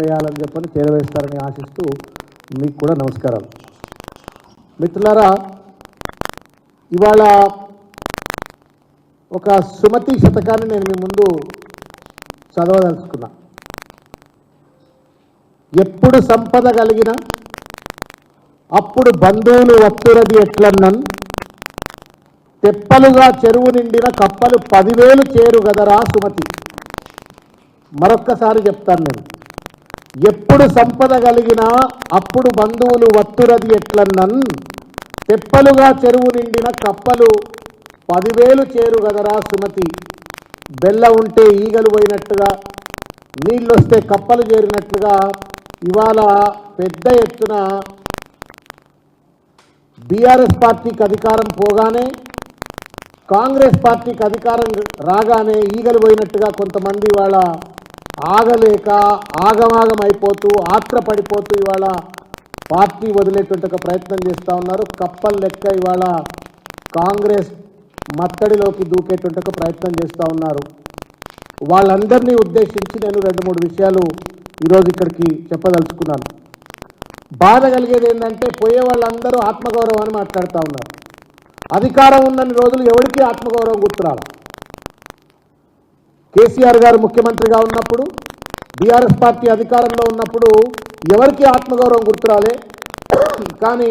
వేయాలని చెప్పని చేరవేస్తారని ఆశిస్తూ మీకు కూడా నమస్కారాలు. మిత్రులారా ఇవాళ ఒక సుమతి శతకాన్ని నేను మీ ముందు చదవదలుచుకున్నా. ఎప్పుడు సంపద కలిగిన అప్పుడు బంధువులు వత్తురది ఎట్లన్నన్ తెప్పలుగా చెరువు నిండిన కప్పలు పదివేలు చేరు కదరా సుమతి. మరొక్కసారి చెప్తాను నేను. ఎప్పుడు సంపద కలిగినా అప్పుడు బంధువులు వత్తురది ఎట్లన్నన్? తెప్పలుగా చెరువు నిండిన కప్పలు పదివేలు చేరు గదరా సుమతి. బెల్ల ఉంటే ఈగలు పోయినట్టుగా నీళ్ళొస్తే కప్పలు చేరినట్లుగా ఇవాళ పెద్ద ఎత్తున బీఆర్ఎస్ పార్టీకి అధికారం పోగానే కాంగ్రెస్ పార్టీకి అధికారం రాగానే ఈగలు పోయినట్టుగా కొంతమంది వాళ్ళ ఆగలేక ఆగమాగం అయిపోతూ ఆత్రపడిపోతూ ఇవాళ పార్టీ వదిలేటువంటి ఒక ప్రయత్నం చేస్తూ ఉన్నారు. కప్పల లెక్క ఇవాళ కాంగ్రెస్ మత్తడిలోకి దూకేటువంటి ఒక ప్రయత్నం చేస్తూ ఉన్నారు. వాళ్ళందరినీ ఉద్దేశించి నేను రెండు మూడు విషయాలు ఈరోజు ఇక్కడికి చెప్పదలుచుకున్నాను. బాధ కలిగేది ఏంటంటే పోయే వాళ్ళందరూ ఆత్మగౌరవం అని మాట్లాడుతూ ఉన్నారు. అధికారం ఉన్నన్ని రోజులు ఎవరికి ఆత్మగౌరవం గుర్తురాలి కేసీఆర్ గారు ముఖ్యమంత్రిగా ఉన్నప్పుడు బీఆర్ఎస్ పార్టీ అధికారంలో ఉన్నప్పుడు ఎవరికి ఆత్మగౌరవం గుర్తురాలే కానీ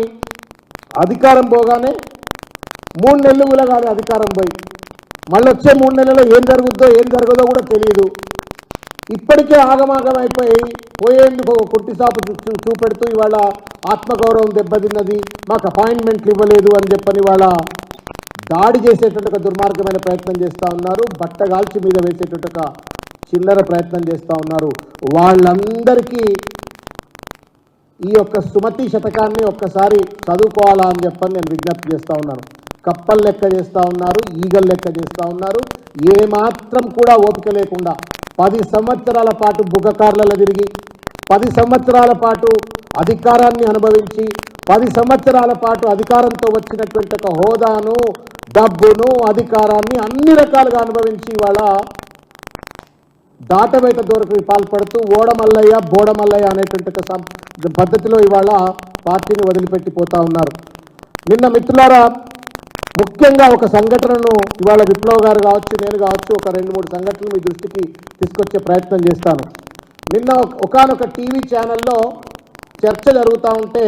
అధికారం పోగానే మూడు నెలలు కూడా అధికారం పోయి మళ్ళీ వచ్చే మూడు నెలల్లో ఏం జరుగుద్దో ఏం జరగదో కూడా తెలియదు ఇప్పటికే ఆగమాగం అయిపోయి పోయేందుకు ఒక సాపు చూ- చూపెడుతూ ఇవాళ ఆత్మగౌరవం దెబ్బతిన్నది మాకు అపాయింట్మెంట్లు ఇవ్వలేదు అని చెప్పని వాళ్ళ దాడి చేసేటువంటి ఒక దుర్మార్గమైన ప్రయత్నం చేస్తూ ఉన్నారు. బట్టగాల్చి మీద వేసేటువంటి ఒక చిల్లర ప్రయత్నం చేస్తూ ఉన్నారు. వాళ్ళందరికీ ఈ యొక్క సుమతి శతకాన్ని ఒక్కసారి చదువుకోవాలా అని చెప్పని నేను విజ్ఞప్తి చేస్తూ ఉన్నాను. కప్పలు లెక్క చేస్తూ ఉన్నారు ఈగలు లెక్క చేస్తూ ఉన్నారు. ఏమాత్రం కూడా ఓపిక లేకుండా పది సంవత్సరాల పాటు బుగ్గకారులలో తిరిగి పది సంవత్సరాల పాటు అధికారాన్ని అనుభవించి పది సంవత్సరాల పాటు అధికారంతో వచ్చినటువంటి ఒక హోదాను డబ్బును అధికారాన్ని అన్ని రకాలుగా అనుభవించి ఇవాళ దాటవేట దొరకు పాల్పడుతూ ఓడమల్లయ్య బోడమల్లయ్య అనేటువంటి ఒక సం- పద్ధతిలో ఇవాళ పార్టీని వదిలిపెట్టి పోతా ఉన్నారు. నిన్న మిత్రులారా ముఖ్యంగా ఒక సంఘటనను ఇవాళ విప్లవ్ గారు కావచ్చు నేను కావచ్చు ఒక రెండు మూడు సంఘటనలు మీ దృష్టికి తీసుకొచ్చే ప్రయత్నం చేస్తాను. నిన్న ఒకనొక టీవీ ఛానల్లో చర్చ జరుగుతూ ఉంటే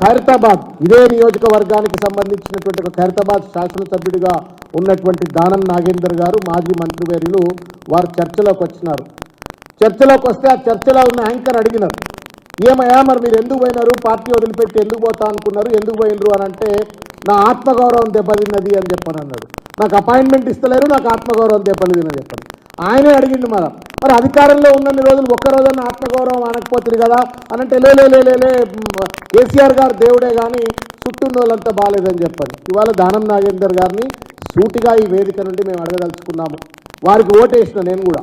ఖైరతాబాద్ ఇదే నియోజకవర్గానికి సంబంధించినటువంటి ఒక ఖైరతాబాద్ శాసనసభ్యుడిగా ఉన్నటువంటి దానం నాగేందర్ గారు మాజీ మంత్రివర్యులు వారు చర్చలోకి వచ్చినారు. చర్చలోకి వస్తే ఆ చర్చలో ఉన్న యాంకర్ అడిగినారు ఏమయ్యా మరి మీరు ఎందుకు పోయినారు? పార్టీ వదిలిపెట్టి ఎందుకు పోతా అనుకున్నారు? ఎందుకు పోయినరు? అని అంటే నా ఆత్మగౌరవం దెబ్బతిన్నది అని చెప్పని అన్నాడు. నాకు అపాయింట్మెంట్ ఇస్తలేరు నాకు ఆత్మగౌరవం దెబ్బతిన్నది చెప్పండి ఆయనే అడిగిండు మరి. మరి అధికారంలో ఉన్నన్ని రోజులు ఒక్క రోజున ఆత్మగౌరవం అనకపోతుంది కదా అని అంటే లే లే లే లే, లే కేసీఆర్ గారు దేవుడే కానీ చుట్టూన్న వాళ్ళంతా బాగాలేదని చెప్పండి ఇవాళ దానం నాగేందర్ గారిని సూటిగా ఈ వేదిక నుండి మేము అడగదలుచుకున్నాము. వారికి ఓటేసిన నేను కూడా.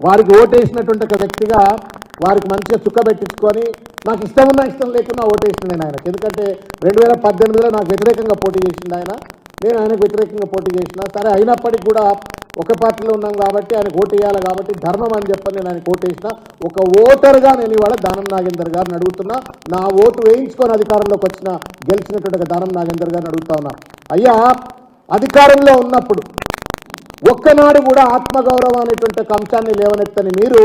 వారికి ఓటేసినటువంటి ఒక వ్యక్తిగా వారికి మంచిగా చుక్క పెట్టించుకొని నాకు ఇష్టం ఉన్నా ఇష్టం లేకున్నా ఓటేసిన నేను ఆయనకు. ఎందుకంటే రెండు వేల పద్దెనిమిదిలో నాకు వ్యతిరేకంగా పోటీ చేసింది ఆయన. నేను ఆయనకు వ్యతిరేకంగా పోటీ చేసిన. సరే అయినప్పటికీ కూడా ఒక పార్టీలో ఉన్నాం కాబట్టి ఆయన ఓటు వేయాలి కాబట్టి ధర్మం అని చెప్పని నేను ఆయనకు ఓటేసిన ఒక ఓటర్గా నేను ఇవాళ దానం నాగేందర్ గారిని అడుగుతున్నా. నా ఓటు వేయించుకొని అధికారంలోకి వచ్చిన గెలిచినటువంటి దానం నాగేందర్ గారిని అడుగుతా ఉన్నా. అయ్యా అధికారంలో ఉన్నప్పుడు ఒక్కనాడు కూడా ఆత్మగౌరవం అనేటువంటి ఒక అంశాన్ని లేవనెత్తని మీరు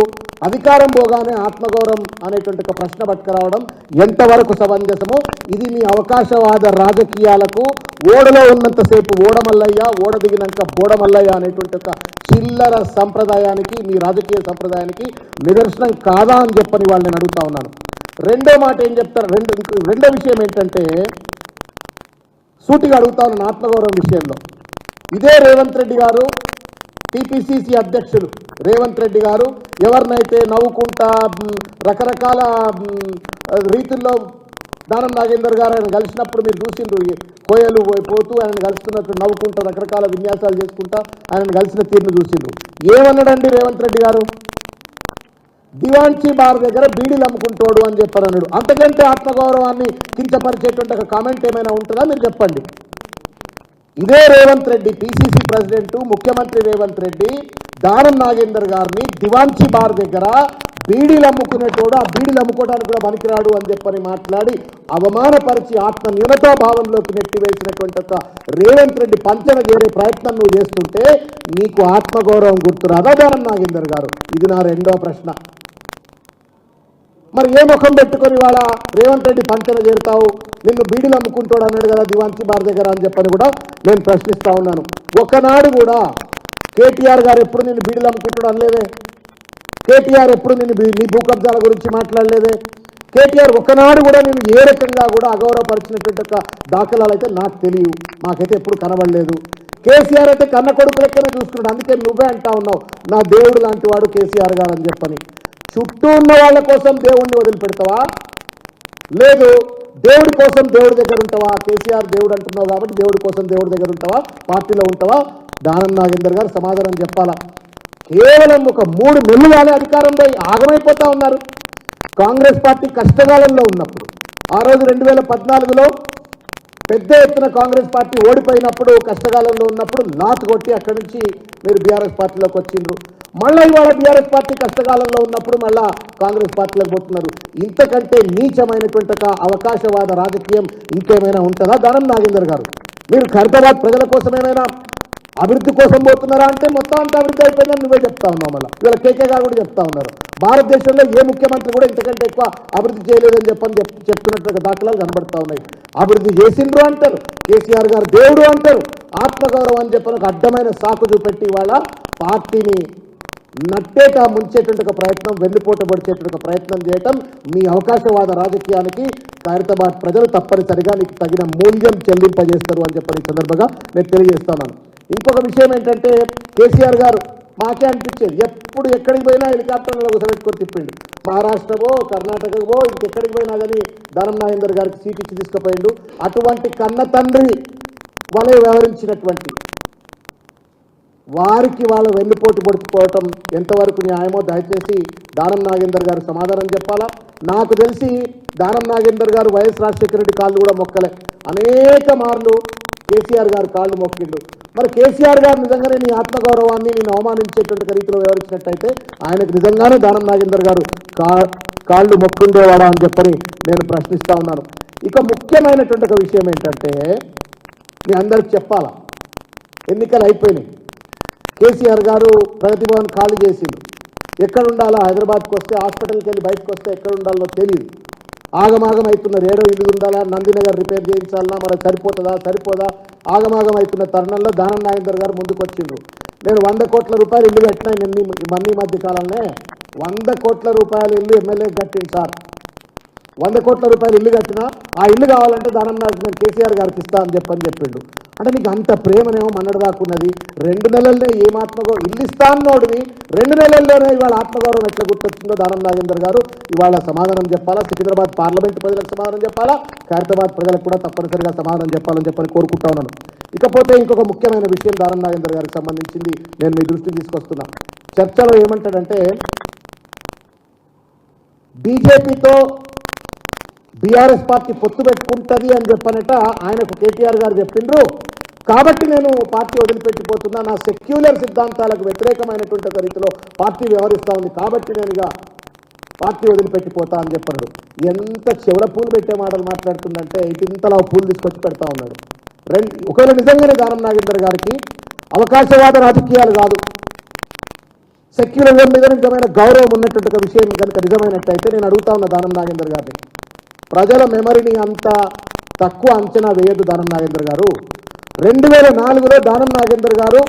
అధికారం పోగానే ఆత్మగౌరవం అనేటువంటి ఒక ప్రశ్న పట్టుకురావడం ఎంతవరకు సమంజసమో ఇది మీ అవకాశవాద రాజకీయాలకు ఓడలో ఉన్నంతసేపు ఓడమల్లయ్య ఓడ దిగినాక బోడమల్లయ్య అనేటువంటి ఒక చిల్లర సంప్రదాయానికి మీ రాజకీయ సంప్రదాయానికి నిదర్శనం కాదా అని చెప్పని వాళ్ళు నేను అడుగుతా ఉన్నాను. రెండో మాట ఏం చెప్తారు? రెండు రెండో విషయం ఏంటంటే సూటిగా అడుగుతా ఉన్నాను ఆత్మగౌరవం విషయంలో. ఇదే రేవంత్ రెడ్డి గారు టిపిసిసి అధ్యక్షులు రేవంత్ రెడ్డి గారు ఎవరినైతే నవ్వుకుంటా రకరకాల రీతుల్లో దానం నాగేందర్ గారు ఆయన కలిసినప్పుడు మీరు చూసిండ్రు కోయలు పోతూ ఆయన కలుస్తున్నట్టు నవ్వుకుంటా రకరకాల విన్యాసాలు చేసుకుంటా ఆయన కలిసిన తీరును చూసిండ్రు. ఏమన్నాడండి రేవంత్ రెడ్డి గారు? దివాన్సీ బార్ దగ్గర బీడీలు అమ్ముకుంటోడు అని చెప్పారు అన్నాడు. అంతకంటే ఆత్మగౌరవాన్ని కించపరిచేటువంటి ఒక కామెంట్ ఏమైనా ఉంటుందా? మీరు చెప్పండి. ఇదే రేవంత్ రెడ్డి పిసిసి ప్రెసిడెంట్ ముఖ్యమంత్రి రేవంత్ రెడ్డి దానం నాగేందర్ గారిని దివాంచి బార్ దగ్గర బీడీలు అమ్ముకునేటోడు ఆ బీడీలు అమ్ముకోవడానికి కూడా పనికిరాడు అని చెప్పని మాట్లాడి అవమానపరిచి ఆత్మ న్యూనతా భావంలోకి నెట్టివేసినటువంటి ఒక రేవంత్ రెడ్డి పంచన చేరే ప్రయత్నం నువ్వు చేస్తుంటే నీకు ఆత్మగౌరవం గుర్తురాదా దానం నాగేందర్ గారు? ఇది నా రెండో ప్రశ్న. మరి ఏ ముఖం పెట్టుకొని వాళ్ళ రేవంత్ రెడ్డి పంచన చేరుతావు? నిన్ను బీడీలు అమ్ముకుంటాడు అన్నాడు కదా దివాన్సీ బార్ దగ్గర అని చెప్పని కూడా నేను ప్రశ్నిస్తా ఉన్నాను. ఒకనాడు కూడా కేటీఆర్ గారు ఎప్పుడు నిన్ను బీడీలు అమ్ముకుంటాడు అనలేదే? కేటీఆర్ ఎప్పుడు నిన్ను బీ- నీ భూ కబ్జాల గురించి మాట్లాడలేదే? కేటీఆర్ ఒకనాడు కూడా నేను ఏ రకంగా కూడా అగౌరవపరిచినటువంటి ఒక దాఖలాలు అయితే నాకు తెలియవు. మాకైతే ఎప్పుడు కనబడలేదు. కేసీఆర్ అయితే కన్న కొడుకు లెక్కనే చూసుకున్నాడు. అందుకే నువ్వే అంటా ఉన్నావు. నా దేవుడు లాంటి వాడు కేసీఆర్ గారు అని చెప్పని. చుట్టూ ఉన్న వాళ్ళ కోసం దేవుణ్ణి వదిలిపెడతావా? లేదు దేవుడి కోసం దేవుడి దగ్గర ఉంటావా? కేసీఆర్ దేవుడు అంటున్నావు కాబట్టి దేవుడి కోసం దేవుడి దగ్గర ఉంటావా? పార్టీలో ఉంటావా? దానం నాగేందర్ గారు సమాధానం చెప్పాలా? కేవలం ఒక మూడు నెలలు వాళ్ళే అధికారంలో ఆగమైపోతా ఉన్నారు. కాంగ్రెస్ పార్టీ కష్టకాలంలో ఉన్నప్పుడు ఆ రోజు రెండు వేల పద్నాలుగులో పెద్ద ఎత్తున కాంగ్రెస్ పార్టీ ఓడిపోయినప్పుడు కష్టకాలంలో ఉన్నప్పుడు నాటు కొట్టి అక్కడి నుంచి మీరు బీఆర్ఎస్ పార్టీలోకి వచ్చిండ్రు. మళ్ళీ ఇవాళ బీఆర్ఎస్ పార్టీ కష్టకాలంలో ఉన్నప్పుడు మళ్ళా కాంగ్రెస్ పార్టీలోకి పోతున్నారు. ఇంతకంటే నీచమైనటువంటి ఒక అవకాశవాద రాజకీయం ఇంకేమైనా ఉంటుందా? దానం నాగేందర్ గారు. మీరు ఖైరతాబాద్ ప్రజల కోసం ఏమైనా అభివృద్ధి కోసం పోతున్నారా అంటే మొత్తం అంతా అభివృద్ధి అయిపోయిందని నువ్వే చెప్తా ఉన్నావు మళ్ళీ. ఇవాళ కేకే గారు కూడా చెప్తా ఉన్నారు. భారతదేశంలో ఏ ముఖ్యమంత్రి కూడా ఇంతకంటే ఎక్కువ అభివృద్ధి చేయలేదని చెప్పని చెప్తున్నట్టు దాఖలాలు కనబడతా ఉన్నాయి. అభివృద్ధి చేసిండ్రు అంటారు కేసీఆర్ గారు దేవుడు అంటారు. ఆత్మగౌరవం అని చెప్పని ఒక అడ్డమైన సాకు చూపెట్టి వాళ్ళ పార్టీని నట్టేట ముంచేటువంటి ఒక ప్రయత్నం వెన్నుపోట పడిచేటువంటి ఒక ప్రయత్నం చేయటం మీ అవకాశవాద రాజకీయానికి ఖైరతాబాద్ ప్రజలు తప్పనిసరిగా నీకు తగిన మూల్యం చెల్లింపజేస్తారు అని చెప్పని సందర్భంగా నేను తెలియజేస్తున్నాను ఇంకొక విషయం ఏంటంటే కేసీఆర్ గారు మాకే అనిపించేది. ఎప్పుడు ఎక్కడికి పోయినా హెలికాప్టర్లో కూర్చోబెట్టుకొని తిప్పిండు. మహారాష్ట్రవో కర్ణాటకవో ఇంకెక్కడికి పోయినా కానీ ధనం నాగేందర్ గారికి సీట్ ఇచ్చి తీసుకుపోయిండు. అటువంటి కన్న తండ్రి వలె వ్యవహరించినటువంటి వారికి వాళ్ళ వెన్నుపోటు పొడుచుకోవటం ఎంతవరకు న్యాయమో దయచేసి దానం నాగేందర్ గారు సమాధానం చెప్పాలా? నాకు తెలిసి దానం నాగేందర్ గారు వైఎస్ రాజశేఖర రెడ్డి కాళ్ళు కూడా మొక్కలే. అనేక మార్లు కేసీఆర్ గారు కాళ్ళు మొక్కిండు. మరి కేసీఆర్ గారు నిజంగానే నీ ఆత్మగౌరవాన్ని నేను అవమానించేటువంటి రీతిలో వివరించినట్టయితే ఆయనకు నిజంగానే దానం నాగేందర్ గారు కా కాళ్ళు మొక్కుండేవాడా అని చెప్పని నేను ప్రశ్నిస్తా ఉన్నాను. ఇక ముఖ్యమైనటువంటి ఒక విషయం ఏంటంటే మీ అందరికి చెప్పాలా? ఎన్నికలు అయిపోయినాయి. కేసీఆర్ గారు ప్రగతి భవన్ ఖాళీ చేసిండు. ఎక్కడ ఉండాలా హైదరాబాద్కి వస్తే హాస్పిటల్కి వెళ్ళి బయటకు వస్తే ఎక్కడ ఉండాలో తెలియదు ఆగమాగం అవుతున్న రేడో ఇల్లు ఉండాలా? నందినగర్ రిపేర్ చేయించాలన్నా? మరి సరిపోతుందా? సరిపోదా? ఆగమాగం అవుతున్న తరుణంలో దానం నాగేందర్ గారు ముందుకు వచ్చిండ్రు నేను వంద కోట్ల రూపాయలు ఇల్లు పెట్టినా నిన్న మన్నీ మధ్య కాలంలో. వంద కోట్ల రూపాయల ఇల్లు ఎమ్మెల్యే కట్టింది సార్. వంద కోట్ల రూపాయలు ఇల్లు కట్టినా ఆ ఇల్లు కావాలంటే దానం నాకు నేను కేసీఆర్ గారికి ఇస్తా అని చెప్పని చెప్పిండు. అంటే నీకు అంత ప్రేమనేమో మన్నడు దాకున్నది రెండు నెలలనే ఏం ఆత్మగౌరవం ఇల్లు ఇస్తా అన్నోడివి రెండు నెలల్లోనే ఇవాళ ఆత్మగౌరవం ఎట్లా గుర్తొచ్చిందో దానం నాగేందర్ గారు. ఇవాళ సమాధానం చెప్పాలా? సికింద్రాబాద్ పార్లమెంట్ ప్రజలకు సమాధానం చెప్పాలా? ఖైరతాబాద్ ప్రజలకు కూడా తప్పనిసరిగా సమాధానం చెప్పాలని చెప్పని కోరుకుంటా ఉన్నాను. ఇకపోతే ఇంకొక ముఖ్యమైన విషయం దానం నాగేందర్ గారికి సంబంధించింది నేను మీ దృష్టికి తీసుకొస్తున్నా. చర్చలో ఏమంటాడంటే బీజేపీతో బీఆర్ఎస్ పార్టీ పొత్తు పెట్టుకుంటుంది అని చెప్పనట ఆయనకు కేటీఆర్ గారు చెప్పిండ్రు. కాబట్టి నేను పార్టీ వదిలిపెట్టిపోతున్నా. నా సెక్యులర్ సిద్ధాంతాలకు వ్యతిరేకమైనటువంటి ఒక రీతిలో పార్టీ వ్యవహరిస్తా ఉంది. కాబట్టి నేను ఇక పార్టీ వదిలిపెట్టిపోతా అని చెప్పాడు ఎంత చివర పూలు పెట్టే మాటలు మాట్లాడుతుందంటే ఇంతలా పూలు తీసుకొచ్చి పెడతా ఉన్నాడు. రెండు ఒకవేళ నిజంగానే దానం నాగేందర్ గారికి అవకాశవాద రాజకీయాలు కాదు. సెక్యులరిజం మీద నిజమైన గౌరవం ఉన్నటువంటి ఒక విషయం కనుక నిజమైనట్టయితే నేను అడుగుతా ఉన్న దానం నాగేందర్ గారిని. ప్రజల మెమరీని అంత తక్కువ అంచనా వేయద్దు దానం నాగేందర్ గారు. రెండు వేల నాలుగులో దానం నాగేందర్ గారు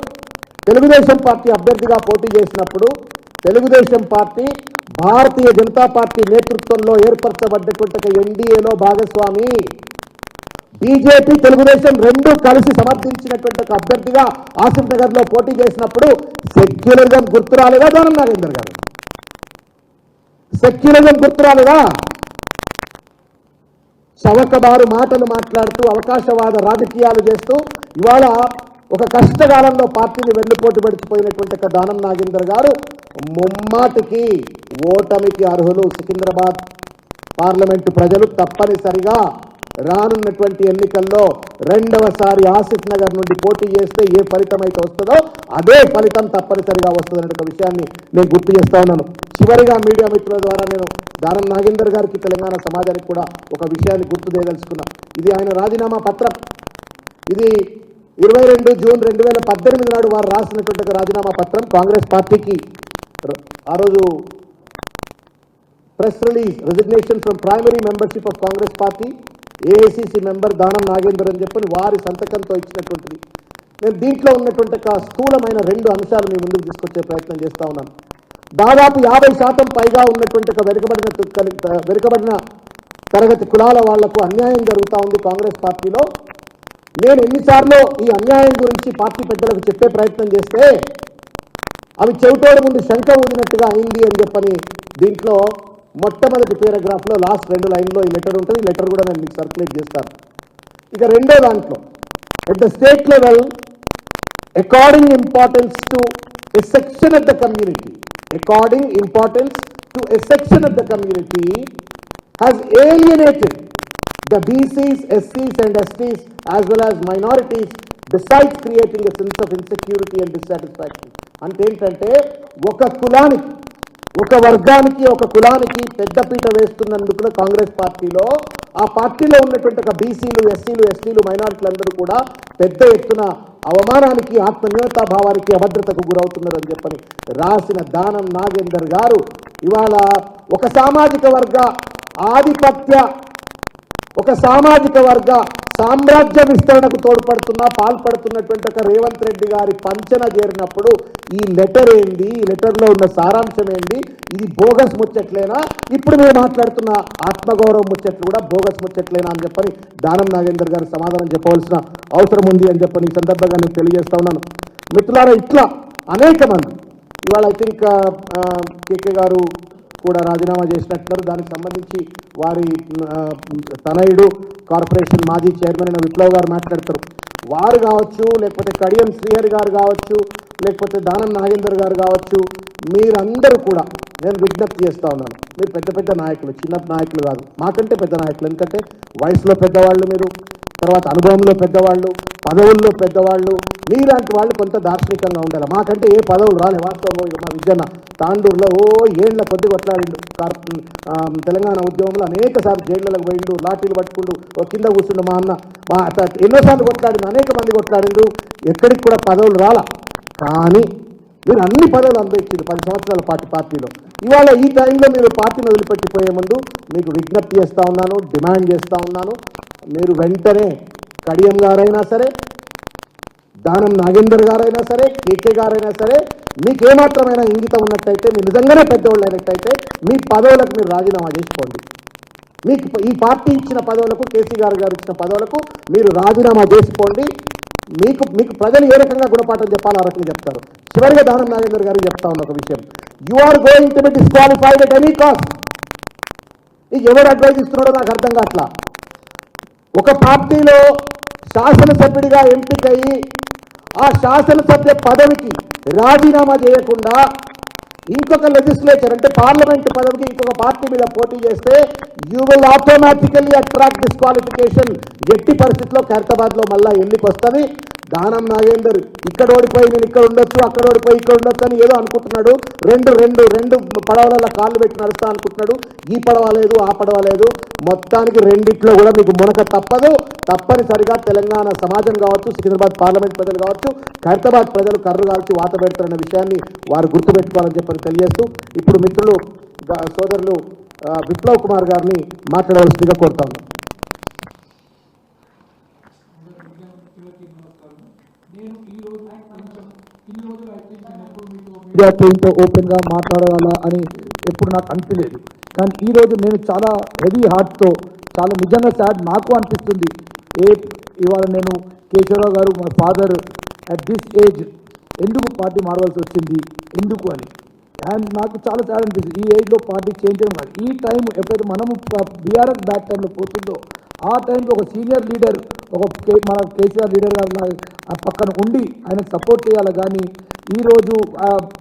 తెలుగుదేశం పార్టీ అభ్యర్థిగా పోటీ చేసినప్పుడు తెలుగుదేశం పార్టీ భారతీయ జనతా పార్టీ నేతృత్వంలో ఏర్పరచబడ్డటువంటి ఎన్డీఏలో భాగస్వామి. బీజేపీ తెలుగుదేశం రెండు కలిసి సమర్థించినటువంటి ఒక అభ్యర్థిగా ఆసిఫ్ నగర్లో పోటీ చేసినప్పుడు సెక్యులరిజం గుర్తురాలిగా దానం నాగేందర్ గారు? సెక్యులరిజం గుర్తురాలేదా? చవకబారు మాటలు మాట్లాడుతూ అవకాశవాద రాజకీయాలు చేస్తూ ఇవాళ ఒక కష్టకాలంలో పార్టీని వెన్నుపోటు పడిచిపోయినటువంటి ఒక దానం నాగేందర్ గారు ముమ్మాటికి ఓటమికి అర్హులు సికింద్రాబాద్ పార్లమెంటు ప్రజలు తప్పనిసరిగా రానున్నటువంటి ఎన్నికల్లో రెండవసారి ఆసిఫ్ నగర్ నుండి పోటీ చేస్తే ఏ ఫలితం అయితే వస్తుందో అదే ఫలితం తప్పనిసరిగా వస్తుందనే ఒక విషయాన్ని నేను గుర్తు చేస్తా ఉన్నాను. చివరిగా మీడియా మిత్రుల ద్వారా నేను దానం నాగేందర్ గారికి తెలంగాణ సమాజానికి కూడా ఒక విషయాన్ని గుర్తు చేయదలుచుకున్నా. ఇది ఆయన రాజీనామా పత్రం. ఇది ఇరవై రెండు జూన్ రెండు వేల పద్దెనిమిది నాడు వారు రాసినటువంటి రాజీనామా పత్రం. కాంగ్రెస్ పార్టీకి ఆ రోజు press release resignation from primary membership of Congress party. AICC member Danam Nagender అని చెప్పని వారి సంతకంతో ఇచ్చినటువంటిది. నేను దీంట్లో ఉన్నటువంటి ఒక స్థూలమైన రెండు అంశాలు మీ ముందుకు తీసుకొచ్చే ప్రయత్నం చేస్తా ఉన్నాను దాదాపు యాభై శాతం పైగా ఉన్నటువంటి ఒక వెనుకబడిన వెనుకబడిన తరగతి కులాల వాళ్ళకు అన్యాయం జరుగుతూ ఉంది కాంగ్రెస్ పార్టీలో. నేను ఎన్నిసార్లు ఈ అన్యాయం గురించి పార్టీ పెద్దలకు చెప్పే ప్రయత్నం చేస్తే అవి చెవిటోడు ముందు శంఖ ఊదినట్టుగా అయింది అని చెప్పని దీంట్లో మొట్టమొదటి పేరాగ్రాఫ్లో లాస్ట్ రెండు లైన్లో ఈ లెటర్ ఉంటుంది. ఈ లెటర్ కూడా నేను మీకు సర్క్యులేట్ చేస్తాను. ఇక రెండో దాంట్లో at the state level according importance to a section of the community according importance to a section of the community has alienated the BCs ఎస్సీస్ and STs as well as minorities decide creating a sense of insecurity and dissatisfaction అంటే ఏంటంటే ఒక కులానికి ఒక వర్గానికి ఒక కులానికి పెద్దపీట వేస్తున్నందుకు కాంగ్రెస్ పార్టీలో ఆ పార్టీలో ఉన్నటువంటి ఒక బీసీలు ఎస్సీలు ఎస్టీలు మైనారిటీలందరూ కూడా పెద్ద ఎత్తున అవమానానికి ఆత్మన్యూనతా భావానికి అభద్రతకు గురవుతున్నారని చెప్పని రాసిన దానం నాగేందర్ గారు ఇవాళ ఒక సామాజిక వర్గ ఆధిపత్య ఒక సామాజిక వర్గ సామ్రాజ్య విస్తరణకు తోడ్పడుతున్న పాల్పడుతున్నటువంటి ఒక రేవంత్ రెడ్డి గారి పంచన చేరినప్పుడు ఈ లెటర్ ఏంది? ఈ లెటర్లో ఉన్న సారాంశం ఏంది? ఇది బోగస్ ముచ్చట్లేనా? ఇప్పుడు మీరు మాట్లాడుతున్న ఆత్మగౌరవం ముచ్చట్లు కూడా బోగస్ ముచ్చట్లేనా అని చెప్పని దానం నాగేందర్ గారు సమాధానం చెప్పవలసిన అవసరం ఉంది అని చెప్పని ఈ సందర్భంగా నేను తెలియజేస్తా ఉన్నాను. మిత్రులారా ఇట్లా అనేక మంది ఇవాళ ఐ థింక్ కేకే గారు కూడా రాజీనామా చేసినట్టున్నారు. దానికి సంబంధించి వారి తనయుడు కార్పొరేషన్ మాజీ చైర్మన్ అయిన విప్లవ్ గారు మాట్లాడతారు. వారు కావచ్చు లేకపోతే కడియం శ్రీహరి గారు కావచ్చు లేకపోతే దానం నాగేందర్ గారు కావచ్చు మీరందరూ కూడా నేను విజ్ఞప్తి చేస్తా ఉన్నాను. మీరు పెద్ద పెద్ద నాయకులు చిన్న నాయకులు కాదు. మాకంటే పెద్ద నాయకులు. ఎందుకంటే వయసులో పెద్దవాళ్ళు మీరు తర్వాత అనుభవంలో పెద్దవాళ్ళు పదవుల్లో పెద్దవాళ్ళు మీలాంటి వాళ్ళు కొంత దార్శనికంగా ఉండాలి. మాకంటే ఏ పదవులు రాలే వాస్తవంలో మా విజయన్న తాండూరులో ఓ ఏళ్ళ కొద్ది కొట్లాడిండు. తెలంగాణ ఉద్యమంలో అనేక సార్లు జైళ్ళకు పోయిండు లాఠీలు పట్టుకుండు ఓ కింద కూర్చుండు మా అన్న. మా ఎన్నోసార్లు కొట్లాడిండు అనేక మంది కొట్లాడిండు. ఎక్కడికి కూడా పదవులు రాలా. కానీ మీరు అన్ని పదవులు అనుభవించింది పది సంవత్సరాల పార్టీ పార్టీలో. ఇవాళ ఈ టైంలో మీరు పార్టీని వదిలిపెట్టిపోయే ముందు మీకు విజ్ఞప్తి చేస్తూ ఉన్నాను డిమాండ్ చేస్తూ ఉన్నాను. మీరు వెంటనే కడియం గారైనా సరే దానం నాగేందర్ గారైనా సరే కేకే గారైనా సరే మీకు ఏమాత్రమైన ఇంగితం ఉన్నట్టయితే మీరు నిజంగానే పెద్దవాళ్ళు అయినట్టయితే మీ పదవులకు మీరు రాజీనామా చేసుకోండి. మీకు ఈ పార్టీ ఇచ్చిన పదవులకు కేసీఆర్ గారు గారు ఇచ్చిన పదవులకు మీరు రాజీనామా చేసుకోండి. మీకు మీకు ప్రజలు ఏ రకంగా గుణపాఠం చెప్పాలో ఆ రకంగా చెప్తారు. చివరిగా దానం నాగేందర్ గారికి చెప్తా ఉన్న ఒక విషయం. You are going to be disqualified at any cost ఎవరు అడ్వైజ్ ఇస్తున్నాడో నాకు అర్థం కావట్లా? ఒక పార్టీలో శాసనసభ్యుడిగా ఎంపికయ్యి ఆ శాసనసభ్య పదవికి రాజీనామా చేయకుండా ఇంకొక లెజిస్లేచర్ అంటే పార్లమెంట్ పదవికి ఇంకొక పార్టీ మీద పోటీ చేస్తే you will automatically attract disqualification ఎట్టి పరిస్థితిలో ఖైరతాబాద్లో మళ్ళీ ఎన్నికొస్తుంది దానం నాగేందర్ ఇక్కడ ఓడిపోయి నేను ఇక్కడ ఉండొచ్చు అక్కడ ఓడిపోయి ఇక్కడ ఉండొచ్చు అని ఏదో అనుకుంటున్నాడు. రెండు రెండు రెండు పడవల కాళ్ళు పెట్టి నడుస్తా అనుకుంటున్నాడు. ఈ పడవ లేదు ఆ పడవ లేదు. మొత్తానికి రెండిట్లో కూడా మీకు మునక తప్పదు. తప్పనిసరిగా తెలంగాణ సమాజం కావచ్చు సికింద్రాబాద్ పార్లమెంట్ ప్రజలు కావచ్చు ఖైరతాబాద్ ప్రజలు కర్రు కాల్చి వాత పెడతారన్న విషయాన్ని వారు గుర్తుపెట్టుకోవాలని చెప్పని తెలియజేస్తూ ఇప్పుడు మిత్రులు సోదరులు విప్లవ్ కుమార్ గారిని మాట్లాడవలసిందిగా కోరుతా ఉన్నాను నేను ఈ రోజు కొంచెం ఇన్ని రోజులు అయితే నేను ఎప్పుడు మీతో మీడియా టీంతో ఓపెన్గా మాట్లాడాలా అని ఎప్పుడు నాకు అనిపించలేదు కానీ ఈ రోజు నేను చాలా హెవీ హార్ట్తో చాలా నిజంగా సాడ్ నాకు అనిపిస్తుంది. ఏ ఇవాళ నేను కేశవరావు గారు మా ఫాదర్ అట్ దిస్ ఏజ్ ఎందుకు పార్టీ మారవలసి వచ్చింది? ఎందుకు అని. అండ్ నాకు చాలా చాలా అనిపిస్తుంది. ఈ ఏజ్లో పార్టీ చేంజ్ చేయడం కాదు. ఈ టైం ఎప్పుడైతే మనము బీఆర్ఎస్ బ్యాక్ టైంలో పోతుందో ఆ టైంలో ఒక సీనియర్ లీడర్ ఒక కే మన కేసీఆర్ లీడర్ గారు ఆ పక్కన ఉండి ఆయనకు సపోర్ట్ చేయాలి. కానీ ఈరోజు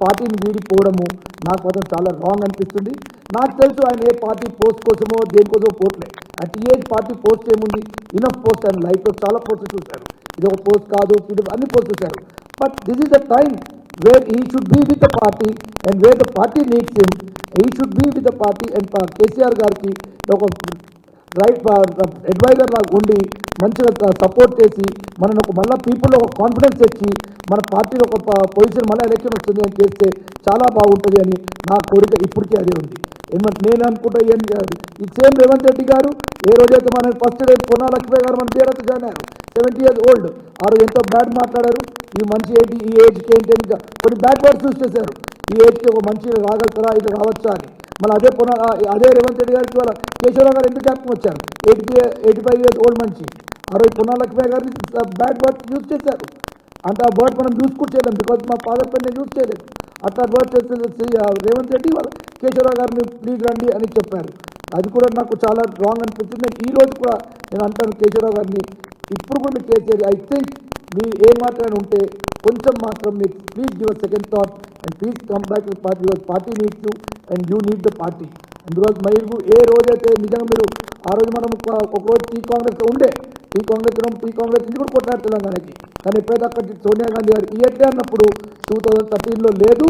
పార్టీని వీడిపోవడము నాకు మాత్రం చాలా రాంగ్ అనిపిస్తుంది. నాకు తెలుసు ఆయన ఏ పార్టీ పోస్ట్ కోసమో దేనికోసమో పోట్లే. At a age party post ఏముంది? ఇనఫ్ పోస్ట్ ఆయన లైఫ్లో చాలా పోస్ట్ చూశారు. ఇది ఒక పోస్ట్ కాదు అన్ని పోస్ట్ చూశారు. But this is the time where he should be with the party and where the party needs him he should be with the party and KCR గారికి ఒక రైట్ అడ్వైజర్ లాగా ఉండి మంచిగా సపోర్ట్ చేసి మనను ఒక మళ్ళీ పీపుల్లో ఒక కాన్ఫిడెన్స్ తెచ్చి మన పార్టీలో ఒక పొజిషన్ మళ్ళీ ఎలక్షన్ వస్తుంది అని చేస్తే చాలా బాగుంటుంది అని నా కోరిక ఇప్పటికీ అదే ఉంది. ఏమంటే నేను అనుకుంటా ఏం కాదు. ఈ సేమ్ రేవంత్ రెడ్డి గారు ఏ రోజైతే మన ఫస్ట్ డే పొన్నా లక్ష్మీ గారు మన బీఆర్ఎస్ జాయిన్ అయ్యారు సెవెంటీ ఇయర్స్ ఓల్డ్ ఆ రోజు ఎంతో బ్యాడ్ మాట్లాడారు. ఈ మంచి ఏంటి ఈ ఏజ్కి ఏంటి అని కొన్ని బ్యాడ్ వర్డ్స్ యూస్ చేశారు. ఈ ఏజ్కి ఒక మంచి రాగలుగుతారా ఇది రావచ్చా అని. మళ్ళీ అదే పునః అదే రేవంత్ రెడ్డి గారికి వాళ్ళ కేశవరావు గారు ఎందుకు జ్ఞాపకం వచ్చారు? Eighty eighty five years old మనిషి. ఆ రోజు పున్నా గారిని బ్యాడ్ వర్డ్ యూజ్ చేశారు. అంటే ఆ వర్డ్ మనం యూజ్ కూడా చేయలేం బికాజ్ మా ఫాదర్ పైన యూజ్ చేయలేదు. అట్లా వర్డ్ చేస్తే రేవంత్ రెడ్డి వాళ్ళ కేశవరావు గారిని ప్లీజ్ రండి అని చెప్పారు. అది కూడా నాకు చాలా రాంగ్ అనిపించింది. నేను ఈ రోజు కూడా నేను అంటాను కేశవరావు గారిని ఇప్పుడు కూడా మీరు చేసేది ఐ థింక్ మీ ఏ మాట్లాడి ఉంటే కొంచెం మాత్రం మీరు please give second thought and please come back to party because party needs you and you need the party because మీరు ఏ రోజైతే నిజంగా మీరు ఆ రోజు మనం ఒక- రోజు టీ కాంగ్రెస్ ఉండే టీ కాంగ్రెస్ టీ కాంగ్రెస్ నుంచి కూడా కొట్లాడు తెలంగాణకి. కానీ ఎప్పుడైతే అక్కడ సోనియా గాంధీ గారు ఇయట్లే అన్నప్పుడు టూ థౌజండ్ థర్టీన్లో లేదు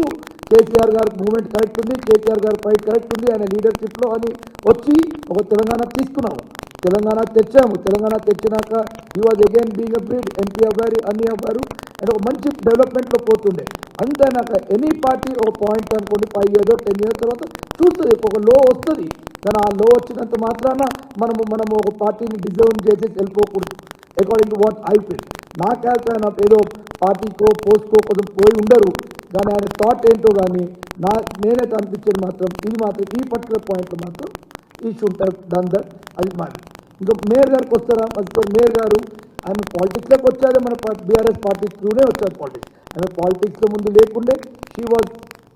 కేసీఆర్ గారు మూమెంట్ కరెక్ట్ ఉంది కేసీఆర్ గారు ఫైట్ కరెక్ట్ ఉంది ఆయన లీడర్షిప్లో అని వచ్చి ఒక తెలంగాణ తీసుకున్నాము. తెలంగాణ తెచ్చాము. తెలంగాణ తెచ్చినాక ఈ was again being a MP Avvaru అన్ని అవ్వారు అండ్ ఒక మంచి డెవలప్మెంట్లో పోతుండే. అంతేనాక ఎనీ పార్టీ ఒక పాయింట్ అనుకోండి ఫైవ్ ఇయర్స్ టెన్ ఇయర్స్ తర్వాత చూస్తుంది ఒక లో వస్తుంది. కానీ ఆ లో వచ్చినంత మాత్రాన మనము మనము ఒక పార్టీని డిజర్వ్ చేసి వెళ్ళిపోకూడదు. According to what I feel నా క్యారెక్టర్ ఆయన ఏదో పార్టీకో పోస్ట్కో కొంచెం పోయి ఉండరు. కానీ ఆయన థాట్ ఏంటో కానీ నా నేనైతే అనిపించేది మాత్రం ఇది మాత్రం ఈ పర్టికులర్ పాయింట్లో మాత్రం ఈ షుడ్ డన్ దట్ అది మాది ఇంకా మేయర్ గారికి వస్తారా? అది మేయర్ గారు ఆమె పాలిటిక్స్లోకి వచ్చారే మన బీఆర్ఎస్ పార్టీ త్రూనే వచ్చారు పాలిటిక్స్ ఆమె పాలిటిక్స్లో ముందు లేకుండే షీ వాజ్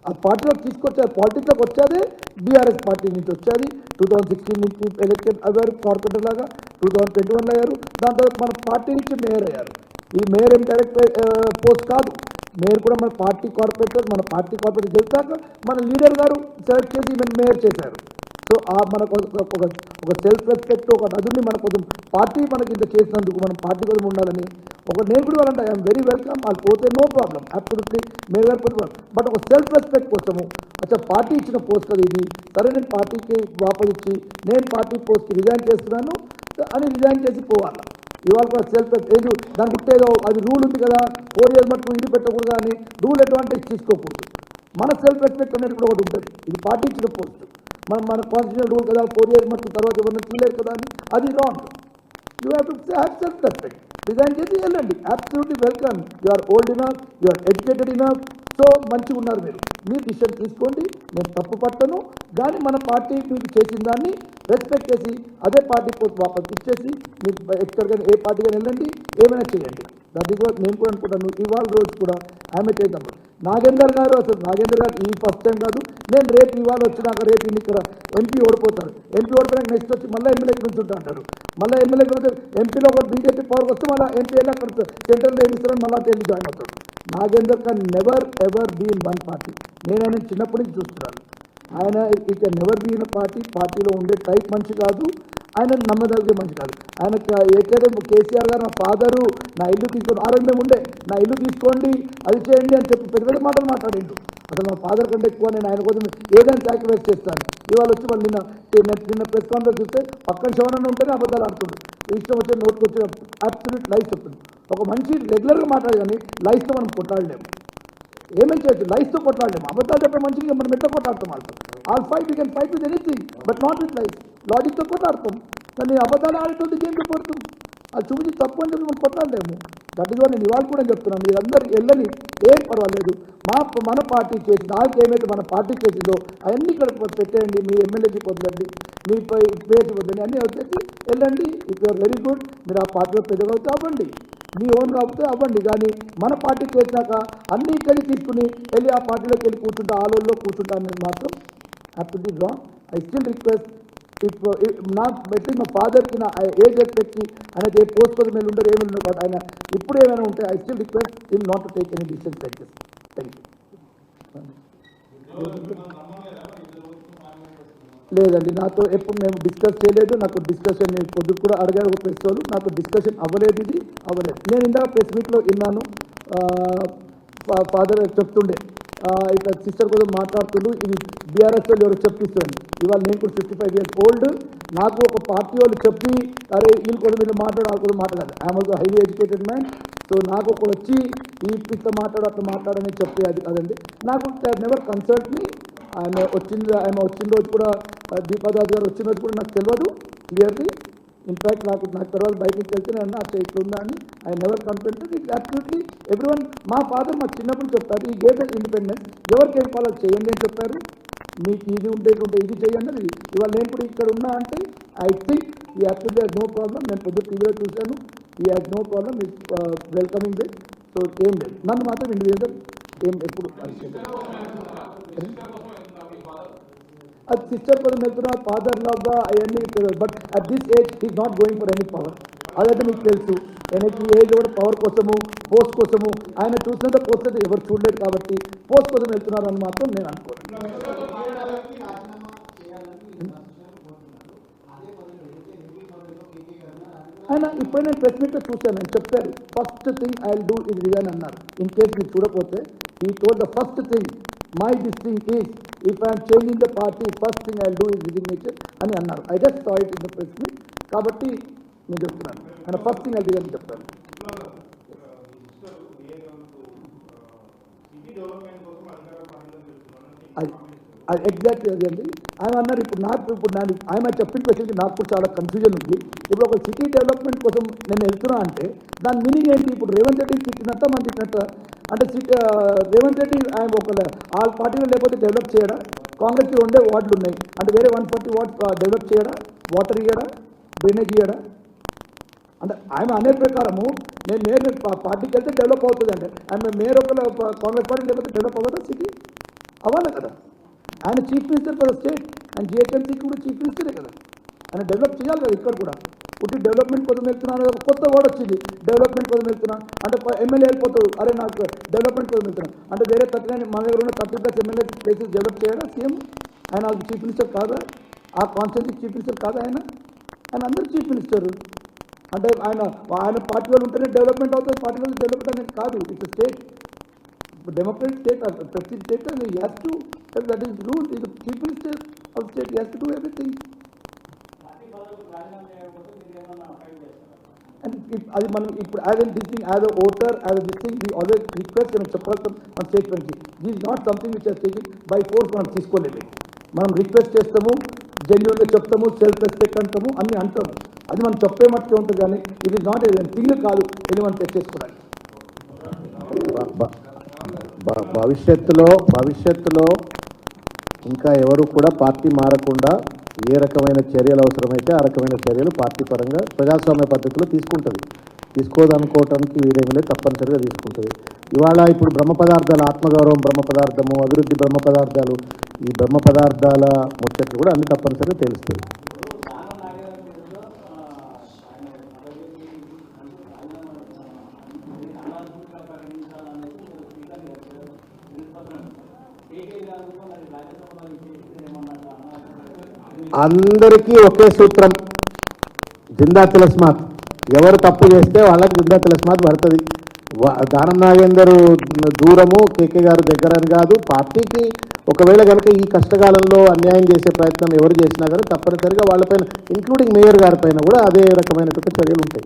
ఆ పార్టీలోకి తీసుకొచ్చారు పాలిటిక్స్లోకి వచ్చేదే బీఆర్ఎస్ పార్టీ నుంచి వచ్చేది టూ థౌజండ్ సిక్స్టీన్ నుంచి ఎలక్షన్ అయ్యారు కార్పొరేటర్ లాగా టూ థౌజండ్ ట్వంటీ వన్లో అయ్యారు. దాని తర్వాత మన పార్టీ నుంచి మేయర్ అయ్యారు. ఈ మేయర్ ఏం డైరెక్ట్ పోస్ట్ కాదు. మేయర్ కూడా మన పార్టీ కార్పొరేటర్ మన పార్టీ కార్పొరేటర్ గెలిచాక మన లీడర్ గారు సెలెక్ట్ చేసి ఈమెను మేయర్ చేశారు. సో ఆ మనకు ఒక ఒక- సెల్ఫ్ రెస్పెక్ట్ ఒక నదుని మన కోసం పార్టీ మనకి ఇంత చేసినందుకు మనం పార్టీ కోసం ఉండాలని ఒక నేను కూడా వాళ్ళంటే ఐఎమ్ వెరీ వెల్కమ్ వాళ్ళు పోతే నో ప్రాబ్లం అబ్సల్యూట్లీ మేము గారు బట్ ఒక సెల్ఫ్ రెస్పెక్ట్ కోసము అచ్చా పార్టీ ఇచ్చిన పోస్ట్ అది ఇది. సరే నేను పార్టీకి వాపస్ ఇచ్చి నేను పార్టీ పోస్ట్కి రిజైన్ చేస్తున్నాను అని రిజైన్ చేసి పోవాలి. ఇవాళ కూడా సెల్ఫ్ ఏదో దానికి ఉంటేదో అది రూల్ ఉంది కదా ఫోర్ ఇయర్స్ మటుకు ఇది పెట్టకూడదు అని రూల్ అడ్వాంటేజ్ తీసుకోకూడదు. మన సెల్ఫ్ రెస్పెక్ట్ అనేది కూడా ఒకటి ఉంటుంది. ఇది పార్టీ ఇచ్చిన పోస్ట్ మనం మన కాన్స్టిట్యూషన్ రూల్ కదా ఫోర్ ఇయర్స్ మటుకు తర్వాత ఎవరిని చూడలేరు కదా అని? అది wrong you have to have self respect resign చేసి వెళ్ళండి. Absolutely welcome you are old enough you are educated enough so మంచిగా ఉన్నారు మీరు. మీరు డిసిషన్ తీసుకోండి. నేను తప్పు పట్టను. కానీ మన పార్టీ మీకు చేసిన దాన్ని రెస్పెక్ట్ చేసి అదే పార్టీ పోస్ట్ వాపస్ ఇచ్చేసి మీరు ఎక్కడికైనా ఏ పార్టీకైనా వెళ్ళండి. ఏమైనా చేయండి. దాని నేను కూడా అనుకుంటాను. ఇవాళ రోజు కూడా ఆమె చేద్దాం. నాగేందర్ గారు అసలు నాగేందర్ గారు ఈ ఫస్ట్ టైం కాదు. నేను రేపు ఇవాళ వచ్చినాక రేపు ఇక్కడ ఎంపీ ఓడిపోతారు ఎంపీ ఓడిపోయినాక నెక్స్ట్ వచ్చి మళ్ళీ ఎమ్మెల్యే నుంచి ఉంటా అంటారు. మళ్ళీ ఎమ్మెల్యే వస్తే ఎంపీలో ఒక బీజేపీ పవర్కి వస్తే మళ్ళీ ఎంపీ వెళ్ళి అక్కడ సెంట్రల్ ఎన్నిస్తారని ఇస్తారని మళ్ళీ వెళ్ళి జాయిన్ అవుతాడు. Nagender Khan never ever be in one party నేను ఆయన చిన్నప్పటి నుంచి చూస్తున్నాను. ఆయన ఇక నెవర్ బీ ఇన్ పార్టీ పార్టీలో ఉండే టైప్ మంచి కాదు. ఆయన నమ్మదలిగే మంచి కాదు. ఆయన ఏకైతే కేసీఆర్ గారు నా ఫాదరు నా ఇల్లు తీసుకొని ఆ ఉండే నా ఇల్లు తీసుకోండి అది చేయండి అని చెప్పి పెద్ద పెద్ద మాటలు మాట్లాడిండు అసలు మా ఫాదర్ కంటే ఎక్కువ నేను ఆయన కోసం ఏదైనా సాక్రిఫైస్ చేస్తాను. ఇవాళ వచ్చి వాళ్ళు నిన్న నిన్న- ప్రెస్ కాన్ఫరెన్స్ చూస్తే పక్కన శవనన్న ఉంటేనే అబద్ధాలు ఆడుతుండు ఇష్టం వచ్చే నోట్కి వచ్చే అబ్సల్యూట్ లైఫ్ చెప్తుంది ఒక మనిషి రెగ్యులర్గా మాట్లాడే కానీ లైఫ్తో మనం కొట్లాడలేము ఏమేం చేయొచ్చు? లైఫ్తో కొట్లాడలేము అబద్ధాలు చెప్పే మనిషికి మనం ఎట్లా కొట్లాడతాం వాళ్ళతో? All fight you can fight with anything but not with life లాజిక్తో కొట్లాడతాం. కానీ అబద్ధాలు ఆడేటువంటి ఏం చెప్పడుతుంది అది చూపించి తప్పు అని చెప్పి మనం కొట్లాడలేము. దట్ ఇస్ నేను ఇవాళ కూడా చెప్తున్నాను మీరందరూ వెళ్ళని ఏం పర్వాలేదు. మా మన పార్టీ చేసి నాకు ఏమైతే మన పార్టీ చేసిందో అవన్నీ ఇక్కడ పెట్టేయండి మీ ఎమ్మెల్యేకి వదలండి మీ పేరు వద్దండి అన్నీ వచ్చేసి వెళ్ళండి. ఇఫ్ యూఆర్ వెరీ గుడ్ మీరు ఆ పార్టీలో పెద్దగవుతే అవ్వండి. మీ ఓన్ కాకపోతే అవ్వండి కానీ మన పార్టీ చేసినాక అన్నీ కలిసి తీసుకుని వెళ్ళి ఆ పార్టీలోకి వెళ్ళి కూర్చుంటా ఆలోల్లో కూర్చుంటా అనేది మాత్రం absolutely wrong I still request it నా బట్టి మా ఫాదర్కి నా ఏజ్ రెస్పెక్ట్కి ఆయనకి ఏ పోస్ట్ కోసం మీద ఉండరు ఏమి ఉండరు కాబట్టి ఆయన. ఇప్పుడు ఏమైనా ఉంటే I still request in not to take any decision like this thank you లేదండి నాతో ఎప్పుడు మేము డిస్కస్ చేయలేదు. నాకు డిస్కషన్ నేను పొద్దు కూడా అడిగారు ఒక ప్రెస్ వాళ్ళు. నాకు డిస్కషన్ అవ్వలేదు ఇది అవ్వలేదు. నేను ఇందాక ప్రెస్ మీట్లో విన్నాను. ఫాదర్ చెప్తుండే ఇట్లా సిస్టర్ కోసం మాట్లాడుతుండు. ఇది బీఆర్ఎస్ వాళ్ళు ఎవరు చెప్పిస్తుంది ఇవాళ నేను కూడా ఫిఫ్టీ ఫైవ్ ఇయర్స్ ఓల్డ్ నాకు ఒక పార్టీ వాళ్ళు చెప్పి అరే వీళ్ళు కోసం వీళ్ళు మాట్లాడు వాళ్ళ కోసం మాట్లాడాలి I'm also highly educated man so నాకు ఒకడు వచ్చి ఈ ఇట్లా మాట్లాడు అట్లా మాట్లాడని చెప్పి అది అదండి నాకు నెవర్ కన్సల్ట్ మీ ఆమె వచ్చింది ఆమె వచ్చిన రోజు కూడా దీపాదాస్ గారు వచ్చిన రోజు కూడా నాకు తెలియదు క్లియర్లీ ఇన్ఫాక్ట్ నాకు నాకు తర్వాత బయటకు తెలిసిన అన్న అసలు ఇట్లా ఉందా అని I never confronted it absolutely every one మా ఫాదర్ మాకు చిన్నప్పుడు చెప్తారు ఈ గేట్ ఇండిపెండెన్స్ ఎవరికి ఏం చేయండి అని చెప్పారు. మీకు ఇది ఉంటే ఇది ఉంటే ఇది చేయండి అని ఇవాళ నేను కూడా ఇక్కడ ఉన్నా అంటే I think he actually has no problem నేను పొద్దు టీవీలో చూశాను. He has no problem is welcoming this so ఏం లేదు. నన్ను మాత్రం ఇండివిజువల్ ఏం ఎప్పుడు అది సిస్టర్ కోసం వెళ్తున్నా ఫాదర్ లాగా అవన్నీ తెలియదు but at this age is not going for any power అదైతే మీకు తెలుసు. ఆయనకి ఏజ్ కూడా పవర్ కోసము పోస్ట్ కోసము. ఆయన చూసినంత పోస్ట్ ఎవరు చూడలేదు కాబట్టి పోస్ట్ కోసం వెళ్తున్నారని మాత్రం నేను అనుకోను. ఆయన ఇప్పుడు నేను ప్రెస్ మీట్లో చూశాను. నేను చెప్పారు ఫస్ట్ థింగ్ ఐ డూ ఇది రిజైన్ అన్నారు. ఇన్ కేస్ మీరు చూడకపోతే he told the first thing my this thing is if I'm changing the party first thing I do is resignation అని అన్నారు. I just saw it in the press meet కాబట్టి నేను చెప్తున్నాను. ఆయన first thing I resign చెప్తాను. అది అది exactly అదే అండి. ఆయన అన్నారు ఇప్పుడు నాకు ఇప్పుడు నేను ఆయన చెప్పిన క్వశ్చన్కి నాకు కూడా చాలా కన్ఫ్యూజన్ ఉంది. ఇప్పుడు ఒక సిటీ డెవలప్మెంట్ కోసం నేను వెళ్తున్నా అంటే దాని మీనింగ్ ఏంటి? ఇప్పుడు రేవంత్ రెడ్డి తిట్టినట్ట మనం తిట్టినట్ట అంటే సిటీ రేవంత్ రెడ్డి ఆయన ఒక ఆల్ పార్టీలో లేకపోతే డెవలప్ చేయడా? కాంగ్రెస్కి ఉండే వార్డులు ఉన్నాయి అంటే వేరే వన్ ఫార్టీ వార్డ్ డెవలప్ చేయడా? వాటర్ ఇయ్యడా? డ్రైనేజ్ ఇయ్యడా? అంటే ఆయన అనే ప్రకారము నేను మేయర్ పార్టీకి వెళ్తే డెవలప్ అవుతుంది అంటే ఆయన మేయర్ ఒక కాంగ్రెస్ పార్టీ లేకపోతే డెవలప్ అవ్వదా సిటీ? అవ్వాలి కదా. ఆయన చీఫ్ మినిస్టర్ కదా స్టేట్. ఆయన జిహెచ్ఎంసీకి కూడా చీఫ్ మినిస్టరే కదా. ఆయన డెవలప్ చేయాలి కదా ఇక్కడ కూడా. పుట్టి డెవలప్మెంట్ కోసం వెళ్తున్నాను ఒక కొత్త వర్డ్ వచ్చింది. డెవలప్మెంట్ కోసం వెళ్తున్నాను. అంటే ఎమ్మెల్యే వెళ్ళిపోతాడు అరే నాకు డెవలప్మెంట్ కోసం వెళ్తున్నాను. అంటే వేరే థర్టీ నైన్ మన దగ్గర ఉన్న thirty plus MLA places develop చేయాలా సీఎం ఆయన చీఫ్ మినిస్టర్ కాదా? ఆ కాన్స్టిట్యూన్సీ చీఫ్ మినిస్టర్ కాదా ఆయన? ఆయన అందరూ చీఫ్ మినిస్టర్ అంటే ఆయన ఆయన పార్టీ వాళ్ళు ఉంటేనే డెవలప్మెంట్ అవుతుంది. పార్టీ వాళ్ళు డెవలప్మెంట్ అనేది కాదు. ఇట్స్ స్టేట్ డెమోక్రటిక్ స్టేట్ ప్రతి state has to that is rule ఇది chief minister of state has to do everything and అది మనం ఇప్పుడు as an this thing as a voter as this thing we always request మనం చెప్పాల్సిన మన స్టేట్మెంట్కి this not something which are taking by force మనం తీసుకోలేదు. మనం రిక్వెస్ట్ చేస్తాము జెన్యున్గా చెప్తాము సెల్ఫ్ రెస్పెక్ట్ అంటాము అన్ని అంటాము. అది మనం చెప్పే మట్టుకే ఉంటుంది కానీ ఇది నాట్ థింగ్ కాదు ఇది మనం తెచ్చేసుకోవడానికి భవిష్యత్తులో భవిష్యత్తులో ఇంకా ఎవరు కూడా పార్టీ మారకుండా ఏ రకమైన చర్యలు అవసరమైతే ఆ రకమైన చర్యలు పార్టీ పరంగా ప్రజాస్వామ్య పద్ధతిలో తీసుకుంటుంది. తీసుకోదనుకోవటానికి వీరేమీ లేదు తప్పనిసరిగా తీసుకుంటుంది. ఇవాళ ఇప్పుడు బ్రహ్మ పదార్థాల ఆత్మగౌరవం బ్రహ్మ పదార్థము అభివృద్ధి బ్రహ్మ పదార్థాలు ఈ బ్రహ్మ పదార్థాల ముచ్చట్లు కూడా అన్ని తప్పనిసరిగా తెలుస్తుంది అందరికీ ఒకే సూత్రం. జిందా తిలస్మాత్. ఎవరు తప్పు చేస్తే వాళ్ళకి జిందా తిలస్మాత్ పడుతుంది. దానం నాగేందర్ దూరము కేకే గారు దగ్గర అని కాదు పార్టీకి ఒకవేళ కనుక ఈ కష్టకాలంలో అన్యాయం చేసే ప్రయత్నం ఎవరు చేసినా కానీ తప్పనిసరిగా వాళ్ళపైన ఇంక్లూడింగ్ మేయర్ గారి పైన కూడా అదే రకమైనటువంటి చర్యలు ఉంటాయి.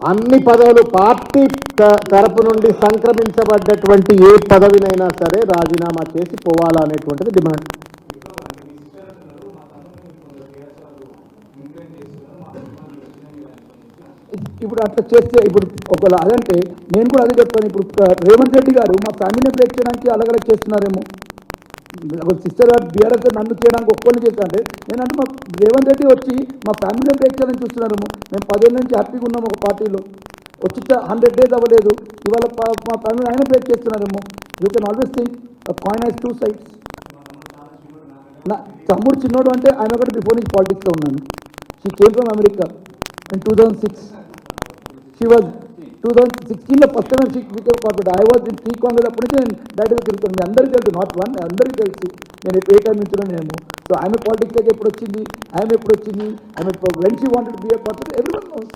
అన్ని పదవులు పార్టీ త- తరపు నుండి సంక్రమించబడ్డటువంటి ఏ పదవినైనా సరే రాజీనామా చేసి పోవాలా అనేటువంటిది డిమాండ్. ఇప్పుడు అట్లా చేస్తే ఇప్పుడు ఒకవేళ అదంటే నేను కూడా అదే చెప్తాను. ఇప్పుడు రేవంత్ రెడ్డి గారు మా ఫ్యామిలీని బ్రేక్ చేయడానికి అలగలగ చేస్తున్నారేమో. ఒక సిస్టర్ గారు బీఆర్ఎస్ నన్ను చేయడానికి ఒక్కరిని చేస్తా అంటే నేనంటే మా రేవంత్ రెడ్డి వచ్చి మా ఫ్యామిలీని బ్రేక్ చేయాలని మేము పదేళ్ళ నుంచి హ్యాపీగా ఉన్నాం ఒక పార్టీలో. వచ్చి హండ్రెడ్ డేస్ అవ్వలేదు. ఇవాళ మా ఫ్యామిలీ ఆయన break చేస్తున్నారేమో you can always think coin has two sides నా తమ్ముడు చిన్నోడు అంటే ఆయన ఒకటి బిఫోర్ నుంచి పాలిటిక్స్లో ఉన్నాను she came from America in two thousand six she was two thousand సిక్స్టీన్లో first time speaker corporate I was in T Congress అప్పటి నుంచి నేను డైరెక్ట్గా తిరుగుతాను మీ అందరికీ తెలుసు నాట్ వన్ అందరికీ తెలుసు. నేను ఏ టైం నుంచి నేను. సో ఆమె పాలిటిక్స్ పాలిటిక్స్లోకి ఎప్పుడు వచ్చింది? ఆమె ఎప్పుడు వచ్చింది? ఆమె when she wanted be a corporate every one knows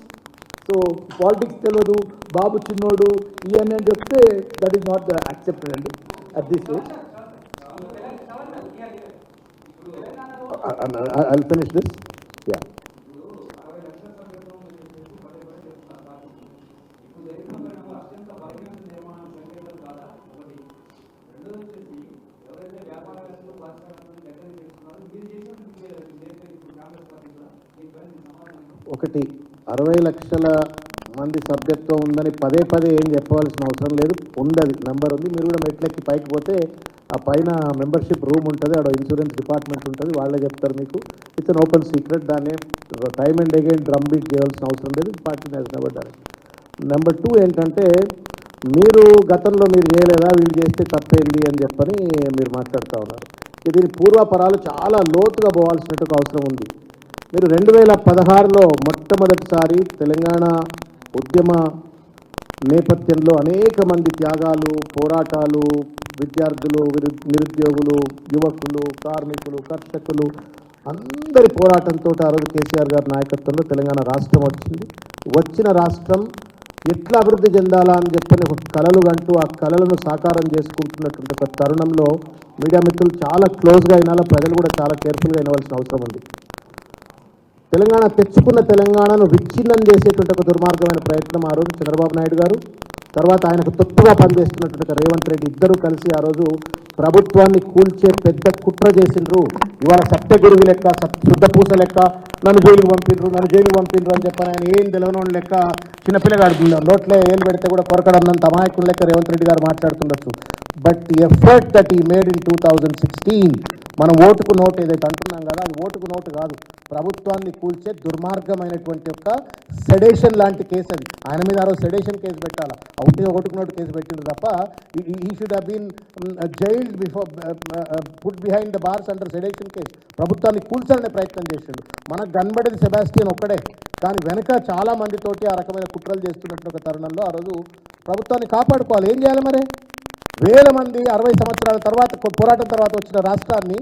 so politics తెలియదు. బాబు చిన్నోడు. ఇవన్నీ అని చెప్తే దట్ ఈస్ నాట్ యాక్సెప్టెడ్ అండి at this stage I finish this yeah ఒకటి అరవై లక్షల మంది సభ్యత్వం ఉందని పదే పదే ఏం చెప్పవలసిన అవసరం లేదు. ఉండదు. నెంబర్ ఉంది. మీరు కూడా మెట్లెక్కి పైకి పోతే ఆ పైన మెంబర్షిప్ రూమ్ ఉంటుంది. ఆడ ఇన్సూరెన్స్ డిపార్ట్మెంట్ ఉంటుంది. వాళ్ళే చెప్తారు మీకు. ఇట్స్ అన్ ఓపెన్ సీక్రెట్ దాన్ని time and again drum beat చేయాల్సిన అవసరం లేదు. పార్టీ నేస్ నెవర్ నెంబర్ టూ ఏంటంటే మీరు గతంలో మీరు చేయలేదా? వీళ్ళు చేస్తే తప్పేంది అని చెప్పని మీరు మాట్లాడుతూ ఉన్నారు. దీని పూర్వాపరాలు చాలా లోతుగా పోవాల్సినట్టు అవసరం ఉంది. మీరు రెండు వేల పదహారులో మొట్టమొదటిసారి తెలంగాణ ఉద్యమ నేపథ్యంలో అనేక మంది త్యాగాలు పోరాటాలు విద్యార్థులు నిరుద్యోగులు యువకులు కార్మికులు కర్షకులు అందరి పోరాటంతో ఆ రోజు కేసీఆర్ గారి నాయకత్వంలో తెలంగాణ రాష్ట్రం వచ్చింది. వచ్చిన రాష్ట్రం ఎట్లా అభివృద్ధి చెందాలా అని చెప్పని ఒక కళలు అంటూ ఆ కళలను సాకారం చేసుకుంటున్నటువంటి ఒక తరుణంలో మీడియా మిత్రులు చాలా క్లోజ్గా అయినా ప్రజలు కూడా చాలా కేర్ఫుల్గా అయినవలసిన అవసరం ఉంది. తెలంగాణ తెచ్చుకున్న తెలంగాణను విచ్ఛిన్నం చేసేటువంటి ఒక దుర్మార్గమైన ప్రయత్నం ఆ రోజు చంద్రబాబు నాయుడు గారు. తర్వాత ఆయనకు తొత్తుగా పనిచేస్తున్నటువంటి రేవంత్ రెడ్డి ఇద్దరు కలిసి ఆ రోజు ప్రభుత్వాన్ని కూల్చే పెద్ద కుట్ర చేసిండ్రు. ఇవాళ సత్యగురువు లెక్క శుద్ధపూస లెక్క నన్ను జైలుకు పంపిండ్రు నన్ను జైలుకు పంపిండ్రు అని చెప్పని ఆయన ఏం తెలియనోడు లెక్క చిన్నపిల్లగాడు నోట్లో ఏలు పెడితే కూడా కొరకడన్నంత అమాయకుడు లెక్క రేవంత్ రెడ్డి గారు మాట్లాడుతుండొచ్చు. But effort that he made in two thousand sixteen మనం ఓటుకు నోటు ఏదైతే అంటున్నాం కదా అది ఓటుకు నోటు కాదు. ప్రభుత్వాన్ని కూల్చే దుర్మార్గమైనటువంటి యొక్క సెడేషన్ లాంటి కేసు అది. ఆయన మీద ఆరో సెడేషన్ కేసు పెట్టాలా? ఒకటి ఓటుకు నోటు కేసు పెట్టింది తప్ప he should have been jailed before put behind the bars under sedition case ప్రభుత్వాన్ని కూల్చాలనే ప్రయత్నం చేసిండు. మనకు కనబడేది సెబాస్టియన్ ఒక్కడే. కానీ వెనక చాలా మందితోటి ఆ రకమైన కుట్రలు చేస్తున్నట్టు ఒక తరుణంలో ఆ రోజు ప్రభుత్వాన్ని కాపాడుకోవాలి. ఏం చేయాలి మరి? వేల మంది అరవై సంవత్సరాల తర్వాత పోరాటం తర్వాత వచ్చిన రాష్ట్రాన్ని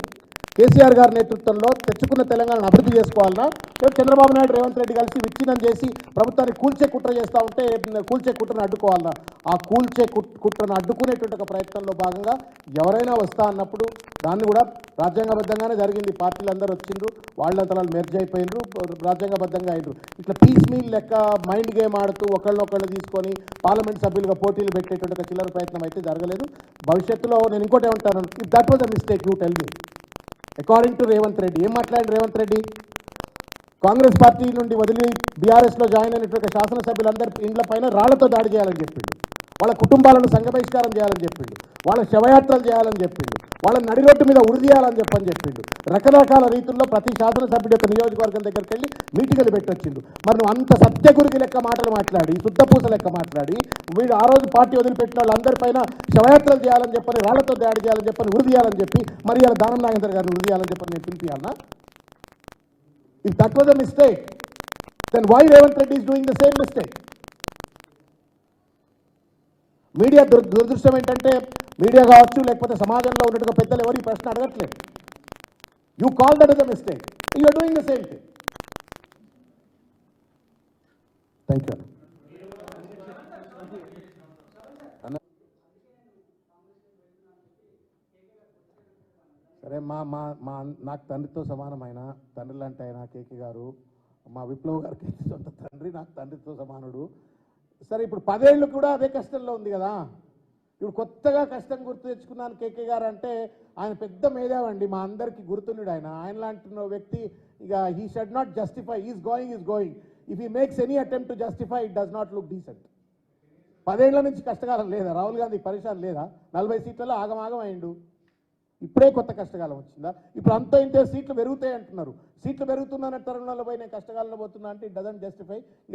కేసీఆర్ గారి నేతృత్వంలో తెచ్చుకున్న తెలంగాణను అభివృద్ధి చేసుకోవాలన్నా రేపు చంద్రబాబు నాయుడు రేవంత్ రెడ్డి కలిసి విచ్ఛిన్నం చేసి ప్రభుత్వాన్ని కూల్చే కుట్ర చేస్తూ ఉంటే కూల్చే కుట్రను అడ్డుకోవాలన్నా. ఆ కూల్చే కుట్- కుట్రను అడ్డుకునేటువంటి ఒక ప్రయత్నంలో భాగంగా ఎవరైనా వస్తా అన్నప్పుడు దాన్ని కూడా రాజ్యాంగబద్ధంగానే జరిగింది. పార్టీలు అందరూ వచ్చిండ్రు వాళ్ళంతా వాళ్ళు మెర్జ్ అయిపోయినరు రాజ్యాంగబద్ధంగా అయినరు. ఇట్లా పీస్ మీల్ లెక్క మైండ్ గేమ్ ఆడుతూ ఒకళ్ళనొకళ్ళు తీసుకొని పార్లమెంట్ సభ్యులుగా పోటీలు పెట్టేటువంటి ఒక చిల్లర ప్రయత్నం అయితే జరగలేదు. భవిష్యత్తులో నేను ఇంకోటి ఏమంటాను that was a mistake you tell me according to Revanth Reddy ఏం మాట్లాడి రేవంత్ రెడ్డి కాంగ్రెస్ పార్టీ నుండి వదిలి బీఆర్ఎస్లో జాయిన్ అయినటువంటి శాసనసభ్యులందరి ఇండ్ల పైన రాళ్ళతో దాడి చేయాలని చెప్పిండు. వాళ్ళ కుటుంబాలను సంఘబహిష్కారం చేయాలని చెప్పిండు. వాళ్ళ శవయాత్రలు చేయాలని చెప్పిండు. వాళ్ళ నడి రోడ్డు మీద ఉరిదీయాలని చెప్పని చెప్పిండు. రకరకాల రీతుల్లో ప్రతి శాసనసభ్యుడి యొక్క నియోజకవర్గం దగ్గరికి వెళ్ళి మీటింగులు పెట్టొచ్చిండు. మరి నువ్వు అంత సత్యగురికి లెక్క మాటలు మాట్లాడి శుద్ధపూస లెక్క మాట్లాడి వీడు ఆ రోజు పార్టీ వదిలిపెట్టిన వాళ్ళందరిపైన శవయాత్రలు చేయాలని చెప్పని రాళ్ళతో దాడి చేయాలని చెప్పని ఉరిదీయాలని చెప్పి మరి ఇలా దానం నాగేంద్ర గారిని ఉరిదీయాలని చెప్పని నేను పిలిపియాలన్నా ఇది తక్కువ was a mistake, then why Revant Reddy is doing the? Media దుర్ దురదృష్టం ఏంటంటే మీడియా కావచ్చు లేకపోతే సమాజంలో ఉన్నట్టుగా పెద్దలు ఎవరు ఈ ప్రశ్న అడగట్లేదు. You call that is a mistake you are doing the same thing thank you సరే మా మా మా నాకు తండ్రితో సమానమైన తండ్రి లాంటి ఆయన కేకే గారు మా విప్లవ్ గారికి సొంత తండ్రి నాకు తండ్రితో సమానుడు. సరే ఇప్పుడు పదేళ్ళు కూడా అదే కష్టంలో ఉంది కదా. ఇప్పుడు కొత్తగా కష్టం గుర్తు తెచ్చుకున్నాను కేకే గారు అంటే ఆయన పెద్ద మేధావండి మా అందరికీ గుర్తున్నాడు ఆయన. ఆయన లాంటి వ్యక్తి ఇక he should not justify is going is going if he makes any attempt to justify it does not look decent పదేళ్ళ నుంచి కష్టకాలం లేదా? రాహుల్ గాంధీ పరిశాన్ లేదా? నలభై సీట్లలో ఆగమాగం అయిండు. ఇప్పుడే కొత్త కష్టకాలం వచ్చిందా? ఇప్పుడు అంత ఇంత సీట్లు పెరుగుతాయి అంటున్నారు. సీట్లు పెరుగుతున్న తరుణంలో పోయి నేను కష్టకాలంలో పోతున్నా అంటే ఇట్ డజంట్ జస్టిఫై